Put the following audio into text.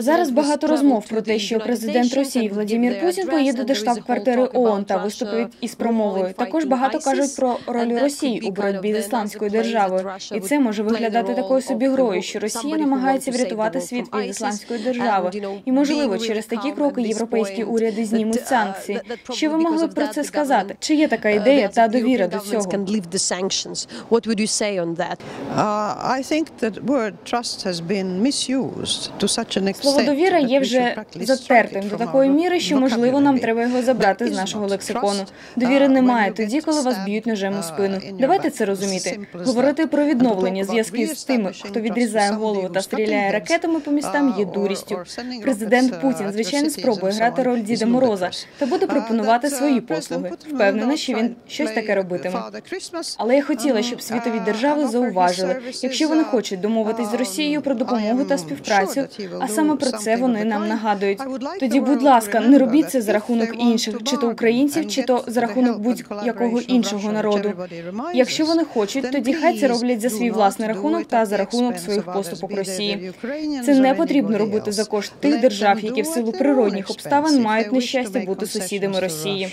Зараз багато розмов про те, що президент Росії Владимир Путін поїде до штаб-квартири ООН та виступить із промовою. Також багато кажуть про роль Росії у боротьбі з ісламською державою, і це може виглядати такою собі грою, що Росія намагається врятувати світ від ісламської держави. І можливо, через такі кроки європейські уряди знімуть санкції. Що ви могли б про це сказати? Чи є така ідея та довіра до цього? Слово довіра є вже затертим до такої міри, що можливо нам треба його забрати з нашого лексикону. Довіри uh, немає тоді, коли вас б'ють ножем у uh, спину. Давайте це розуміти. Говорити про відновлення зв'язків з тими, хто відрізає голову та стріляє ракетами по містам, є uh, дурістю. Президент Путін, звичайно, спробує грати роль Діда Мороза та буде пропонувати свої послуги. Впевнена, що він щось таке робитиме. Але я хотіла, щоб світові держави зауважили, якщо вони хочуть домовитись з Росією про допомогу та співпрацю, а саме про це вони нам нагадують. Тоді, будь ласка, не робіть це за рахунок інших, чи то українців, чи то за рахунок будь-якого іншого народу. Якщо вони хочуть, тоді хай це роблять за свій власний рахунок та за рахунок своїх поступок Росії. Це не потрібно робити за кошт тих держав, які в силу природних обставин мають нещастя бути сусідами Росії.